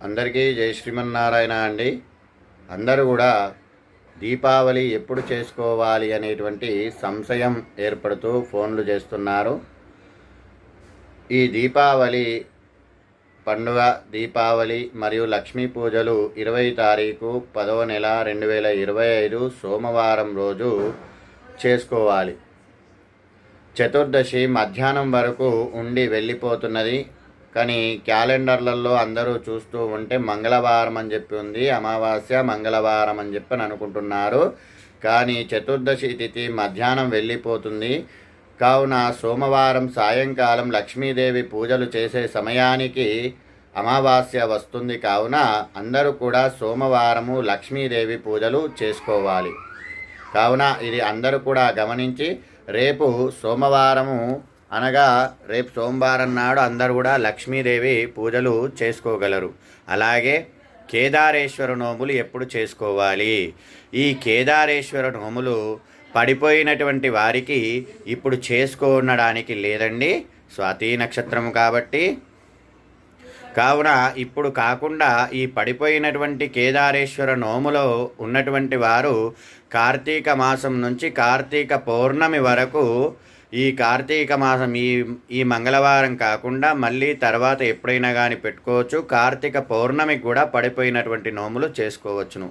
అందరికీ జై శ్రీమన్నారాయణ అండి. అందరూ కూడా దీపావళి ఎప్పుడు చేసుకోవాలి అనేటువంటి సంశయం ఏర్పడుతూ ఫోన్లు చేస్తున్నారు. ఈ దీపావళి పండుగ దీపావళి మరియు లక్ష్మీ పూజలు ఇరవై తారీఖు పదవ నెల రెండు వేల ఇరవై ఐదు సోమవారం రోజు చేసుకోవాలి. చతుర్దశి మధ్యాహ్నం వరకు ఉండి వెళ్ళిపోతున్నది. కానీ క్యాలెండర్లలో అందరూ చూస్తూ ఉంటే మంగళవారం అని చెప్పి ఉంది అమావాస్య మంగళవారం అని చెప్పి అనుకుంటున్నారు. కానీ చతుర్దశి తిథి మధ్యాహ్నం వెళ్ళిపోతుంది. కావున సోమవారం సాయంకాలం లక్ష్మీదేవి పూజలు చేసే సమయానికి అమావాస్య వస్తుంది. కావున అందరూ కూడా సోమవారము లక్ష్మీదేవి పూజలు చేసుకోవాలి. కావున ఇది అందరూ కూడా గమనించి రేపు సోమవారము అనగా రేపు సోమవారం నాడు అందరు కూడా లక్ష్మీదేవి పూజలు చేసుకోగలరు. అలాగే కేదారేశ్వర నోములు ఎప్పుడు చేసుకోవాలి? ఈ కేదారేశ్వర నోములు పడిపోయినటువంటి వారికి ఇప్పుడు చేసుకోనడానికి లేదండి. స్వాతి నక్షత్రం కాబట్టి. కావున ఇప్పుడు కాకుండా ఈ పడిపోయినటువంటి కేదారేశ్వర నోములో ఉన్నటువంటి వారు కార్తీక మాసం నుంచి కార్తీక పౌర్ణమి వరకు ఈ కార్తీక మాసం ఈ ఈ మంగళవారం కాకుండా మళ్ళీ తర్వాత ఎప్పుడైనా కానీ పెట్టుకోవచ్చు. కార్తీక పౌర్ణమికి కూడా పడిపోయినటువంటి నోములు చేసుకోవచ్చును.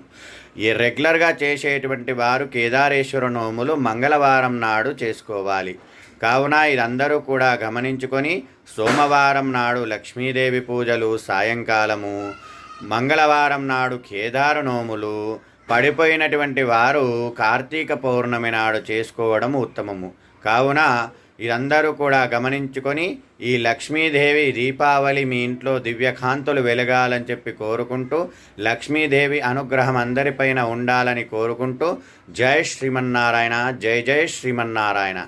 ఈ రెగ్యులర్గా చేసేటువంటి వారు కేదారేశ్వర నోములు మంగళవారం నాడు చేసుకోవాలి. కావున ఇదందరూ కూడా గమనించుకొని సోమవారం నాడు లక్ష్మీదేవి పూజలు సాయంకాలము మంగళవారం నాడు కేదార నోములు పడిపోయినటువంటి వారు కార్తీక పౌర్ణమి నాడు చేసుకోవడం ఉత్తమము. కావున ఇదందరూ కూడా గమనించుకొని ఈ లక్ష్మీదేవి దీపావళి మీ ఇంట్లో దివ్యకాంతులు వెలగాలని చెప్పి కోరుకుంటూ లక్ష్మీదేవి అనుగ్రహం అందరిపైన ఉండాలని కోరుకుంటూ జై శ్రీమన్నారాయణ జై జై శ్రీమన్నారాయణ.